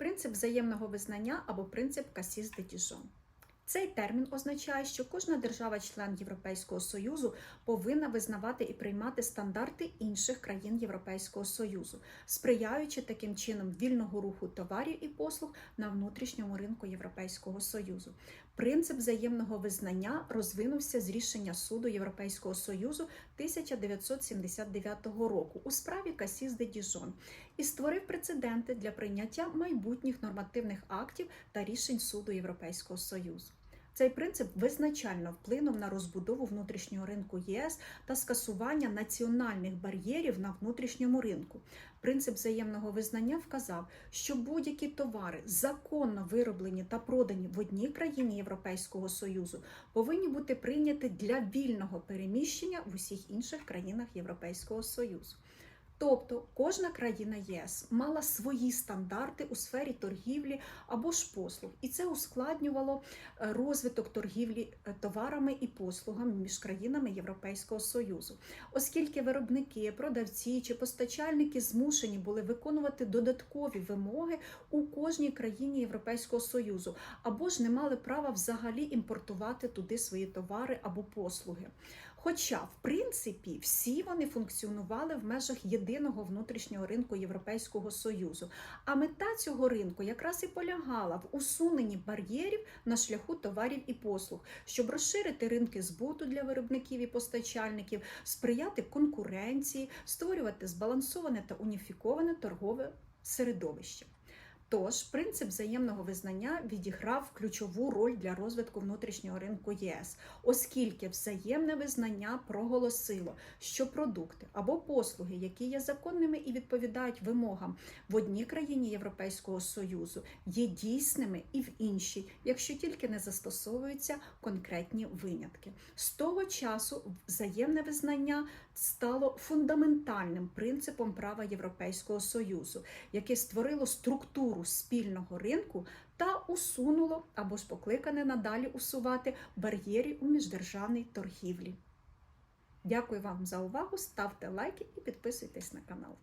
принцип взаємного визнання або принцип Касіс де Діжон. Цей термін означає, що кожна держава-член Європейського Союзу повинна визнавати і приймати стандарти інших країн Європейського Союзу, сприяючи таким чином вільного руху товарів і послуг на внутрішньому ринку Європейського Союзу. Принцип взаємного визнання розвинувся з рішення суду Європейського Союзу 1979 року у справі Касіс де Діжон і створив прецеденти для прийняття майбутніх нормативних актів та рішень суду Європейського Союзу. Цей принцип визначально вплинув на розбудову внутрішнього ринку єС та скасування національних бар'єрів на внутрішньому ринку. Принцип взаємного визнання вказав, що будь-які товари, законно вироблені та продані в одній країні Європейського Союзу, повинні бути прийняті для вільного переміщення в усіх інших країнах Європейського Союзу. Тобто кожна країна ЄС мала свої стандарти у сфері торгівлі або ж послуг, і це ускладнювало е, розвиток торгівлі е, товарами і послугами між країнами Європейського Союзу, оскільки виробники, продавці чи постачальники змушені були виконувати додаткові вимоги у кожній країні Європейського Союзу, або ж не мали права взагалі імпортувати туди свої товари або послуги. Хоча, в принципі, всі вони функціонували в межах єдиного внутрішнього ринку Європейського Союзу. А мета цього ринку якраз і полягала в усуненні бар'єрів на шляху товарів і послуг, щоб розширити ринки збуту для виробників і постачальників, сприяти конкуренції, створювати збалансоване та уніфіковане торгове середовище. Тож принцип взаємного визнання відіграв ключову роль для розвитку внутрішнього ринку ЄС, оскільки взаємне визнання проголосило, що продукти або послуги, які є законними і відповідають вимогам в одній країні Європейського Союзу, є дійсними і в іншій, якщо тільки не застосовуються конкретні винятки. З того часу взаємне визнання стало фундаментальним принципом права Європейського Союзу, яке створило структуру спільного ринку та усунуло або ж покликане надалі усувати бар'єри у міждержавній торгівлі. Дякую вам за увагу, ставте лайки і підписуйтесь на канал.